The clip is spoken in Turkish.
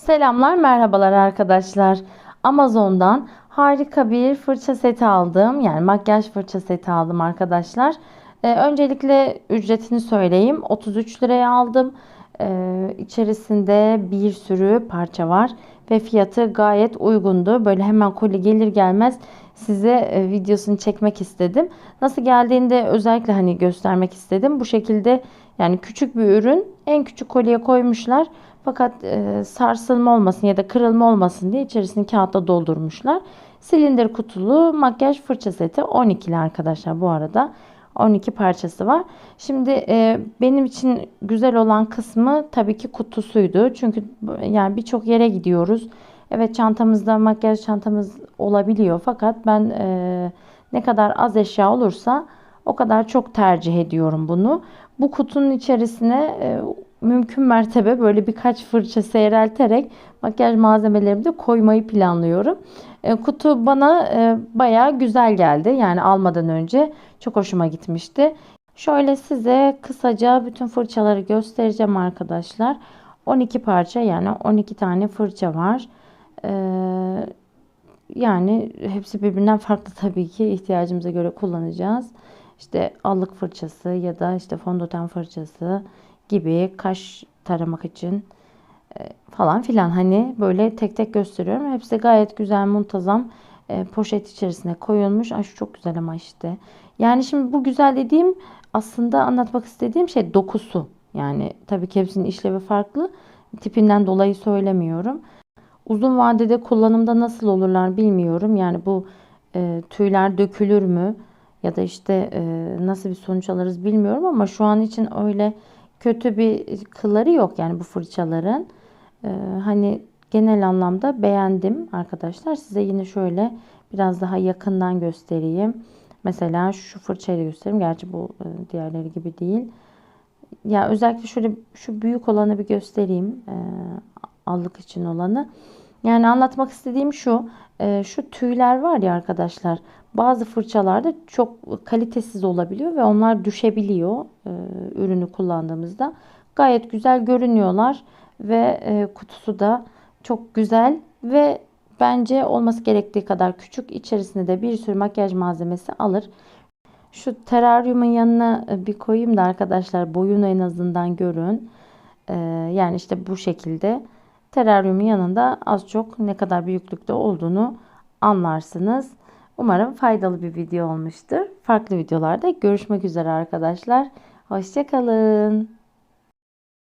Selamlar, merhabalar arkadaşlar. Amazon'dan harika bir fırça seti aldım. Yani makyaj fırça seti aldım arkadaşlar. Ee, öncelikle ücretini söyleyeyim. 33 liraya aldım. Ee, içerisinde bir sürü parça var ve fiyatı gayet uygundu. Böyle hemen koli gelir gelmez size e, videosunu çekmek istedim. Nasıl geldiğini de özellikle hani göstermek istedim. Bu şekilde yani küçük bir ürün en küçük kolye koymuşlar. Fakat e, sarsılma olmasın ya da kırılma olmasın diye içerisini kağıtla doldurmuşlar. Silindir kutulu makyaj fırça seti 12'li arkadaşlar bu arada. 12 parçası var. Şimdi e, benim için güzel olan kısmı tabii ki kutusuydu. Çünkü yani birçok yere gidiyoruz. Evet çantamızda makyaj çantamız olabiliyor. Fakat ben e, ne kadar az eşya olursa o kadar çok tercih ediyorum bunu. Bu kutunun içerisine e, mümkün mertebe böyle birkaç fırça seyrelterek makyaj malzemelerimi de koymayı planlıyorum. E, kutu bana e, bayağı güzel geldi. Yani almadan önce çok hoşuma gitmişti. Şöyle size kısaca bütün fırçaları göstereceğim arkadaşlar. 12 parça yani 12 tane fırça var. Ee, yani hepsi birbirinden farklı tabii ki ihtiyacımıza göre kullanacağız. İşte allık fırçası ya da işte fondöten fırçası gibi kaş taramak için e, falan filan hani böyle tek tek gösteriyorum. Hepsi gayet güzel muntazam e, poşet içerisine koyulmuş. Ay şu çok güzel ama işte. Yani şimdi bu güzel dediğim aslında anlatmak istediğim şey dokusu. Yani tabii ki hepsinin işlevi farklı. Tipinden dolayı söylemiyorum. Uzun vadede kullanımda nasıl olurlar bilmiyorum. Yani bu e, tüyler dökülür mü? Ya da işte e, nasıl bir sonuç alırız bilmiyorum ama şu an için öyle kötü bir kılları yok yani bu fırçaların. E, hani genel anlamda beğendim arkadaşlar. Size yine şöyle biraz daha yakından göstereyim. Mesela şu fırçayı da göstereyim. Gerçi bu e, diğerleri gibi değil. Ya özellikle şöyle şu büyük olanı bir göstereyim. E, allık için olanı. Yani anlatmak istediğim şu. E, şu tüyler var ya arkadaşlar. Bazı fırçalarda çok kalitesiz olabiliyor ve onlar düşebiliyor e, ürünü kullandığımızda. Gayet güzel görünüyorlar ve e, kutusu da çok güzel ve bence olması gerektiği kadar küçük. İçerisinde de bir sürü makyaj malzemesi alır. Şu teraryumun yanına bir koyayım da arkadaşlar boyunu en azından görün. Yani işte bu şekilde teraryumun yanında az çok ne kadar büyüklükte olduğunu anlarsınız. Umarım faydalı bir video olmuştur. Farklı videolarda görüşmek üzere arkadaşlar. Hoşçakalın.